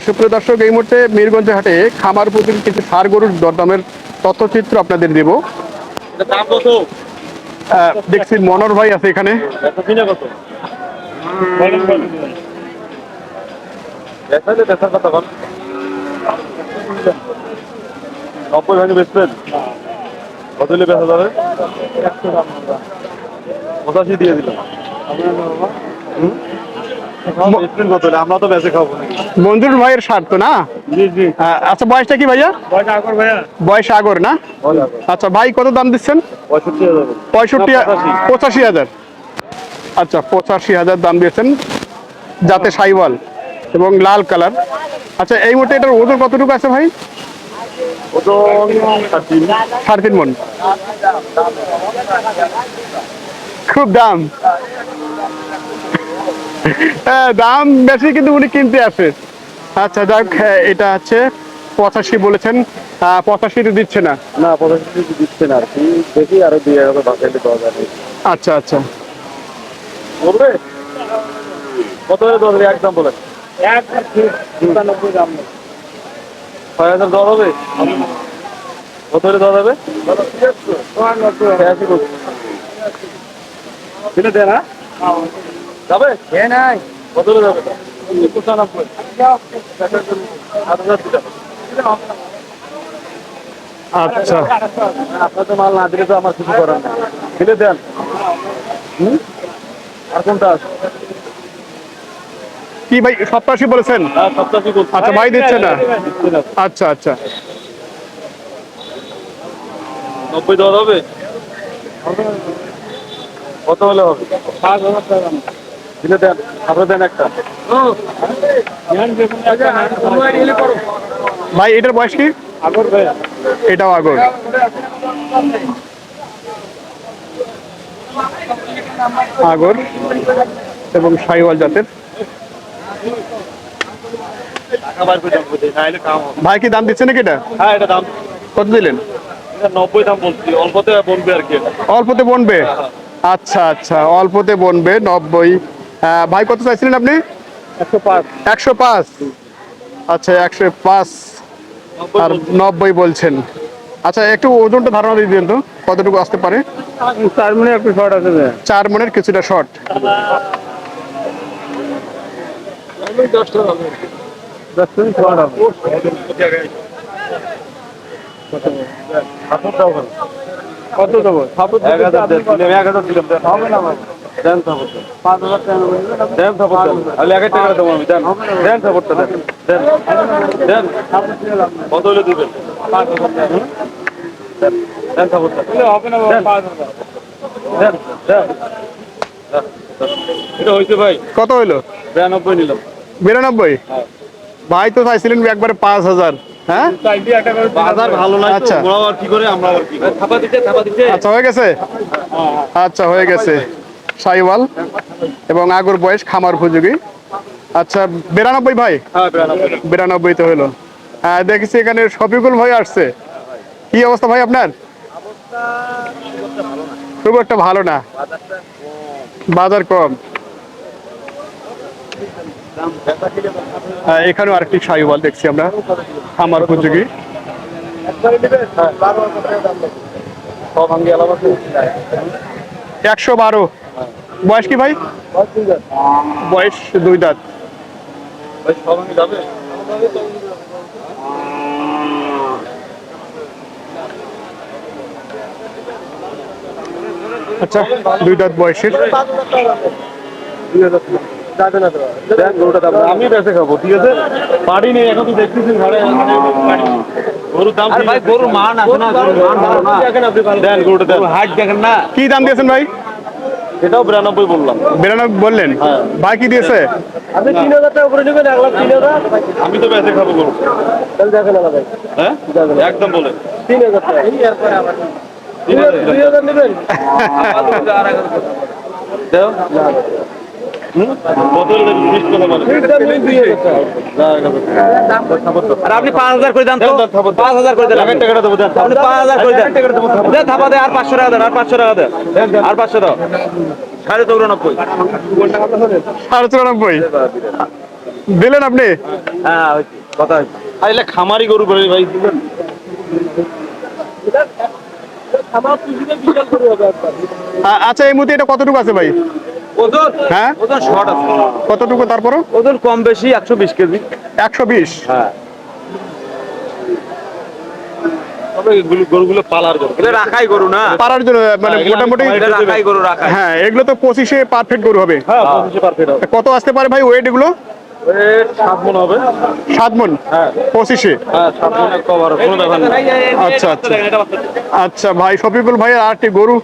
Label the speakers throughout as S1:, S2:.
S1: সুপ্রিয় দর্শক এই মুহূর্তে মিরগঞ্জ হাটে খামার প্রতিদিন কিছু সার গরুর দরদামের তথ্যচিত্র আপনাদের দেব। দেখছি মনোর ভাই আছে এখানে।
S2: নব্বই ভাগে কত হলে বেচা যাবে? পঁচাশি দিয়ে দিলাম হুম? বেচবেন কত হলে আমরা তো বেঁচে খাব
S1: মঞ্জুর ভাইয়ের সার তো না? আচ্ছা বয়সটা কি ভাইয়া? বয়স আগর না? আচ্ছা ভাই কত দাম দিচ্ছেন?
S2: পঁয়ষট্টি পঁচাশি।
S1: হাজার। আচ্ছা পঁচাশি হাজার দাম দিয়েছেন যাতে সাইওয়াল এবং লাল কালার। আচ্ছা এই মুহূর্তে এটার ওজন কতটুকু আছে ভাই? সাড়ে তিন মন। খুব দাম। দাম বেশি কিন্তু উনি কিনতে আসে। আচ্ছা যাক হ্যাঁ, এটা হচ্ছে পঁচাশি বলেছেন। আহ, পঁচাশিতে দিচ্ছে না।
S2: না পঁচাশি দিচ্ছে না আর কি। দেখি আরও দুই হাজার বাসাইলে পাওয়া যাবে।
S1: আচ্ছা আচ্ছা।
S2: বলবে? কত দশ একদম বলেন। ছয় হাজার দর হবে? কত হলে দর হবে দেন হ্যাঁ? যাবে? কত হলে যাবে? পঁচানব্বই সাত
S1: আচ্ছা।
S2: আপনার তো মাল না দিলে তো আমার কিছু করার নেই। দিলে দেন। আর কোনটা আছে?
S1: কি ভাই সপ্তাশি বলেছেন?
S2: হ্যাঁ সপ্তাহে করছি
S1: আচ্ছা ভাই দিচ্ছে না? আচ্ছা আচ্ছা।
S2: নব্বই দর হবে? কত হলে হবে? দিলে দেন আপনার দেন একটা।
S1: ভাই এটার বয়স কি?
S2: আগর ভাই।
S1: এটাও আগর। আগর এবং সাইওয়াল জাতের। ভাই কি দাম দিচ্ছে নাকি এটা?
S2: হ্যাঁ এটা দাম।
S1: কত দিলেন?
S2: নব্বই দাম বলছি অল্পতে বলবে আর কি
S1: অল্পতে বনবে? আচ্ছা আচ্ছা অল্পতে বনবে নব্বই। ভাই কত চাইছিলেন আপনি?
S2: একশো পাঁচ।
S1: আচ্ছা একশো পাঁচ। আর নব্বই বলছেন। আচ্ছা একটু ওজনটা ধারণা দিয়ে দিন তো কতটুকু আসতে পারে?
S2: চার মিনিট একটু শর্ট আছে
S1: চার মনের কিছুটা শর্ট
S2: কত দেবো? এক হাজার দিলাম এক হাজার দিলাম হবে না দেন সাপোর্ট পাঁচ হাজার দেন এক টাকা দেবো আমি দেন। দেন সাপোর্টটা দেন। দেন। দেন। কত হলে দিবেন? পাঁচ হাজার দেন। দেন দেন। সাপোর্টটা হবে না পাঁচ হাজার। দেন দেন। এটা হয়েছে ভাই।
S1: কত হইল?
S2: বিরানব্বই নিলাম।
S1: বিরানব্বই? ভাই তো চাইছিলেন একবারে পাঁচ হাজার হ্যাঁ?
S2: বাজার ভালো না
S1: আচ্ছা।
S2: কি করে আমরা আর কি থাপা দিতে থাপা দিতে।
S1: আচ্ছা হয়ে গেছে। আচ্ছা হয়ে গেছে। সাইওয়াল এবং আগর বয়স খামার উপযোগী। আচ্ছা বিরানব্বই ভাই?
S2: হ্যাঁ বিরানব্বই।
S1: তো হলো। হ্যাঁ দেখেছি এখানে শফিকুল ভাই আসছে। কি অবস্থা ভাই আপনার? খুব একটা ভালো না। বাজার কম। হ্যাঁ, এখানেও আরেকটি সাইওয়াল দেখছি আমরা। খামার উপযোগী। একশো বারো। বয়স কি ভাই? বয়স দুই দাঁত।
S2: ভাই সব ভাঙ্গি যাবে
S1: আচ্ছা দুই দাঁত বয়সের।
S2: দেন গরুটা দাম আমি বেঁচে খাব ঠিক আছে? বাড়ি নেই এখন তুই দেখতেছিস ঘরে। গরুর দাম ভাই গরুর মান আছে না গরুর মান ভালো না। দেখেন আপনি দেন গরুটা দেন। হাট দেখেন না।
S1: কি দাম দিয়েছেন ভাই?
S2: এটাও বিরানব্বই বললাম।
S1: বিরানব্বই বললেন?
S2: বাকি
S1: ভাই দিয়েছে?
S2: আপনি তিন হাজার টাকা করে নেবেন এক লাখ তিন হাজার। আমি তো বেঁচে খাব বলব তাহলে দেখেন আলাদা হ্যাঁ? একদম বলে তিন হাজার টাকা। তিন হাজার দুই হাজার নেবেন?
S3: আর আপনি পাঁচ হাজার করে দেন। পাঁচ হাজার করে দেন
S2: টাকাটা
S3: আপনি পাঁচ হাজার করে দেন।
S2: এক টাকাটা দেবো, থাপড়।
S3: দেন থাপা দেন আর পাঁচশো টাকা দেন আর পাঁচশো টাকা দেন। আর পাঁচশো সাড়ে চৌরানব্বই।
S1: সাড়ে চুরানব্বই? দিলেন আপনি?
S3: হ্যাঁ কথা হয়েছে।
S2: খামারি গরু করে ভাই।
S1: আচ্ছা এই মুহূর্তে এটা কতটুকু আছে ভাই? হ্যাঁ?
S3: ওজন শর্ট আছে।
S1: কতটুকু তারপরও?
S3: ওজন কম বেশি একশো বিশ কেজি।
S1: একশো বিশ?
S3: হ্যাঁ।
S2: গরুগুলো পালার গরু।
S3: এটা রাখাই গরু না?
S1: পারার জন্য মানে
S2: হ্যাঁ, এগুলো
S1: মোটামুটি
S3: রাখাই গরু রাখাই।
S1: হ্যাঁ এগুলো তো পঁচিশে পারফেক্ট গরু হবে।
S2: হ্যাঁ পঁচিশে পারফেক্ট হবে।
S1: কত আসতে পারে ভাই ওয়েট এগুলো?
S2: হ্যাঁ। হ্যাঁ
S1: আচ্ছা আচ্ছা। আচ্ছা ভাই শফিকুল ভাই আর একটি গরু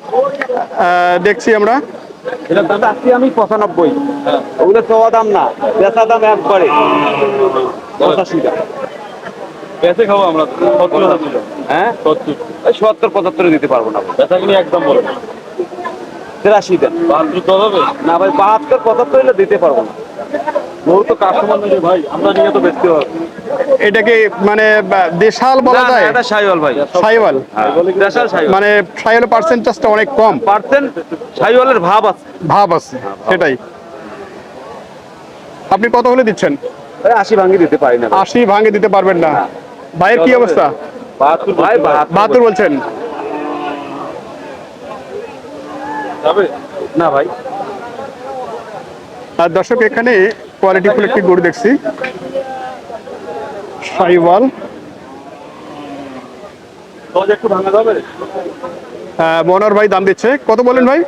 S1: দেখছি আমরা।
S3: এটার দাম আজকে আমি পঁচানব্বই। ওগুলো চাওয়া দাম না বেচা দাম একবারে। পঁচাশি টাকা।
S2: বেঁচে খাব আমরা
S3: হ্যাঁ?
S2: সত্তর।
S3: ওই সত্তর পঁচাত্তরে দিতে পারব না।
S2: বেচা কিনে একদম
S3: তিরাশি দেন।
S2: বাহাত্তর হবে।
S3: না ভাই বাহাত্তর পঁচাত্তর দিতে পারব না।
S2: গরু তো কাস্টমার নেই ভাই আমরা নিয়ে তো বেচতে হবে।
S1: এটাকে মানে দেশাল বলা যায়?
S3: এটা সাইওয়াল ভাই।
S1: সাইওয়াল
S3: দেশাল সাইওয়াল
S1: মানে সাইওয়াল পার্সেন্টেজটা অনেক কম।
S3: পার্সেন্ট সাইওয়ালের ভাব আছে।
S1: ভাব আছে সেটাই। আপনি কত হলে দিচ্ছেন?
S3: ওই আশি ভাঙ্গি দিতে পারি না
S1: আশি ভাঙে দিতে পারবেন না। ভাইয়ের কি অবস্থা?
S2: বাহাত্তর
S1: বলছেন
S2: যাবে?
S3: না ভাই।
S1: আর দর্শক এখানে কোয়ালিটি ফুল একটি গরু দেখছি।
S2: যাবে?
S1: আহ, মনোহর ভাই দাম দিচ্ছে। কত বলেন ভাই?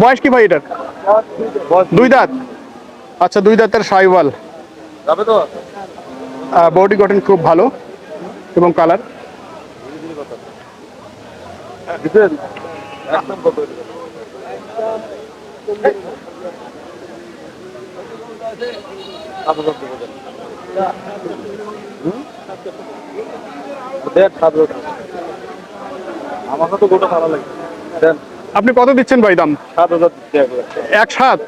S1: বয়স কি ভাই এটার? দুই। দাঁত? আচ্ছা দুই দাঁতের
S2: তো?
S1: বডি গঠন খুব ভালো এবং কালার।
S2: একদম
S1: আপনি কত দিচ্ছেন ভাই দাম? এক সাত?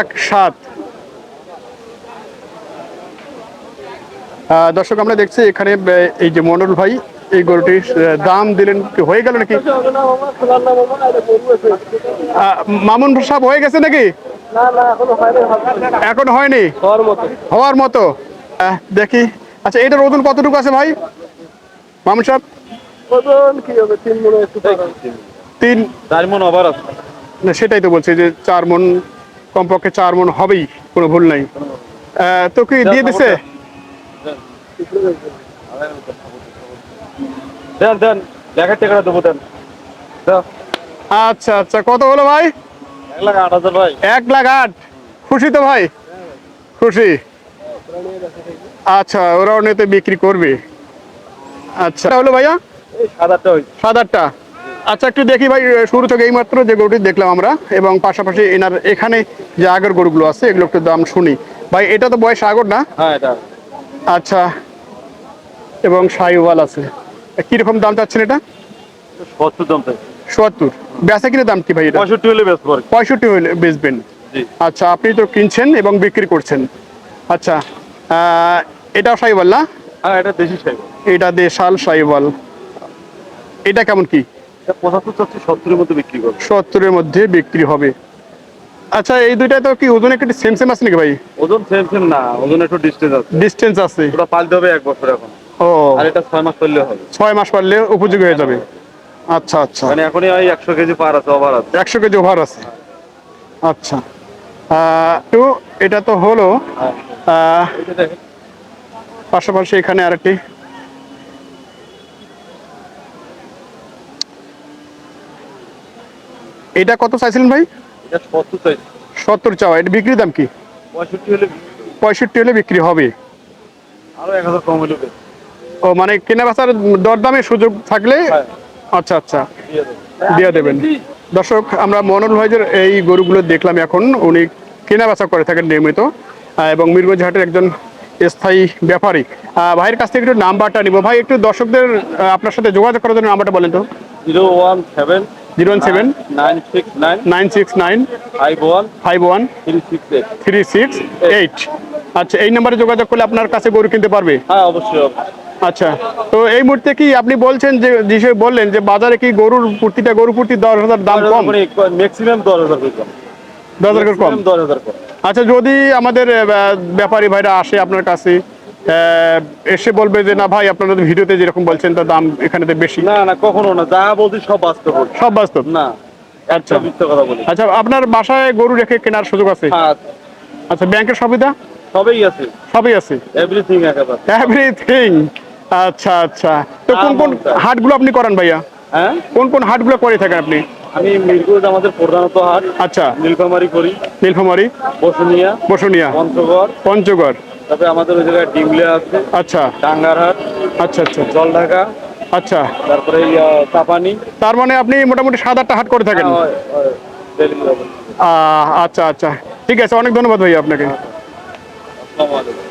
S1: এক সাত। দর্শক, আমরা দেখছি এখানে এই যে মন্ডল ভাই এই গরুটির দাম দিলেন কি, হয়ে গেল নাকি? মামুন সাহেব হয়ে গেছে নাকি? এখন হয়নি? হওয়ার মতো। দেখি। আচ্ছা এটার ওজন কতটুকু আছে ভাই? মামুন সাহেব? তিন। না, সেটাই তো বলছি যে চার মন, কমপক্ষে চার মন হবেই, কোনো ভুল নাই। তো কি দিয়ে দিছে?
S2: দেন দেন দেখার টাকাটা দেবো দেন।
S1: আচ্ছা আচ্ছা কত হলো ভাই?
S2: এক লাখ আট হাজার ভাই।
S1: এক লাখ আট। খুশি তো ভাই? খুশি? আচ্ছা ওরাও নিতে বিক্রি করবে। আচ্ছা হলো ভাইয়া?
S2: এই সাত আটটা
S1: আচ্ছা একটু দেখি ভাই শুরু থেকে এইমাত্র যে গরুটি দেখলাম আমরা এবং পাশাপাশি এনার এখানে যে আগের গরুগুলো আছে এগুলো একটু দাম শুনি। ভাই এটা তো বয়স আগর না?
S2: হ্যাঁ
S1: আচ্ছা এবং সাইওয়াল আছে। কীরকম দাম চাচ্ছেন এটা?
S2: সত্তর দাম
S1: সত্তর। বেচা কিনে দাম কি ভাই এটা?
S2: পঁয়ষট্টি হলে পরে
S1: পঁয়ষট্টি হলে বেচবেন। আচ্ছা আপনি তো কিনছেন এবং বিক্রি করছেন। আচ্ছা এটাও সাইওয়াল? না
S2: হ্যাঁ এটা দেশি সাইব
S1: এটা দেশাল সাইওয়াল। এটা কেমন কি?
S2: এটা পঁচাত্তর চাচ্ছি সত্তরের মধ্যে বিক্রি করব।
S1: সত্তরের মধ্যে বিক্রি হবে। আচ্ছা এই দুইটা তো কি ওজন একটু সেম সেম আছে নাকি ভাই?
S2: ওজন সেম সেম না ওজন একটু ডিস্টেন্স আছে।
S1: ডিস্টেন্স আছে।
S2: ওটা পালতে হবে এক বছর এখন।
S1: ও।
S2: আর এটা ছয় মাস করলে হবে।
S1: ছয় মাস পারলে উপযোগী হয়ে যাবে। আচ্ছা আচ্ছা।
S2: মানে এখনই ওই একশো কেজি পার আছে ওভার আছে।
S1: একশো কেজি ওভার আছে। আচ্ছা। তো এটা তো হলো পাশাপাশি এখানে আরেকটি। এটা কত চাইছিলেন ভাই?
S2: সত্তর
S1: চাওয়া। এটা বিক্রির দাম কি?
S2: পঁয়ষট্টি হলে
S1: পঁয়ষট্টি হলে বিক্রি হবে।
S2: আরও এক হাজার কম হলে।
S1: ও মানে কেনা বেচার দরদামের সুযোগ থাকলে
S2: হ্যাঁ।
S1: আচ্ছা আচ্ছা।
S2: দিয়ে
S1: দেবেন। দর্শক আমরা মনোল ভাইজের এই গরুগুলো দেখলাম এখন। উনি কেনা বেচা করে থাকেন নিয়মিত। এবং মিরগঞ্জ হাটের একজন স্থায়ী ব্যাপারী। ভাইয়ের কাছ থেকে একটু নাম্বারটা নিব। ভাই একটু দর্শকদের আপনার সাথে যোগাযোগ করার জন্য নাম্বারটা বলেন তো।
S2: Zero one seven
S1: zero one seven
S2: nine six nine
S1: nine six nine
S2: five one
S1: five one
S2: three six eight.
S1: Three six eight. আচ্ছা এই নাম্বারে যোগাযোগ করলে আপনার কাছে গরু কিনতে পারবে?
S2: হ্যাঁ অবশ্যই।
S1: আচ্ছা তো এই মুহূর্তে কি আপনি বলছেন যে যে বললেন যে বাজারে কি গরুর প্রতিটা গরু প্রতি দশ হাজার দাম কম?
S2: ম্যাক্সিমাম দশ হাজার কম।
S1: দশ হাজার কম?
S2: দশ হাজার কম
S1: আচ্ছা যদি আমাদের ব্যাপারী ভাইরা আসে আপনার কাছে এসে বলবে যে না ভাই আপনারা ভিডিওতে যেরকম বলছেন তার দাম এখানে বেশি।
S2: না না কখনো না। যা বলছি সব বাস্তব
S1: সব বাস্তব?
S2: না
S1: আচ্ছা।
S2: কথা বলি
S1: আচ্ছা আপনার বাসায় গরু রেখে কেনার সুযোগ আছে?
S2: হ্যাঁ।
S1: আচ্ছা ব্যাংকের সুবিধা?
S2: সবই আছে।
S1: সবই আছে?
S2: এভরিথিং
S1: এভরিথিং আচ্ছা আচ্ছা। তো কোন কোন হাটগুলো আপনি করেন ভাইয়া?
S2: হ্যাঁ?
S1: কোন কোন হাটগুলো করে থাকেন আপনি?
S2: আমি মিরপুর আমাদের প্রধানত হাট
S1: আচ্ছা।
S2: নীলফামারি করি।
S1: নীলফামারি?
S2: বসুনিয়া।
S1: বসুনিয়া।
S2: পঞ্চগড়।
S1: পঞ্চগড়।
S2: তারপরে আমাদের ওই জায়গায় ডিমলিয়া আছে।
S1: আচ্ছা।
S2: টাঙ্গারহাট
S1: আচ্ছা আচ্ছা
S2: জলঢাকা।
S1: আচ্ছা।
S2: তারপরে চাপানি।
S1: তার মানে আপনি মোটামুটি সাত আটটা হাট করে থাকেন? আহ, আচ্ছা আচ্ছা। ঠিক আছে অনেক ধন্যবাদ ভাইয়া আপনাকে।
S2: আসসালামু আলাইকুম।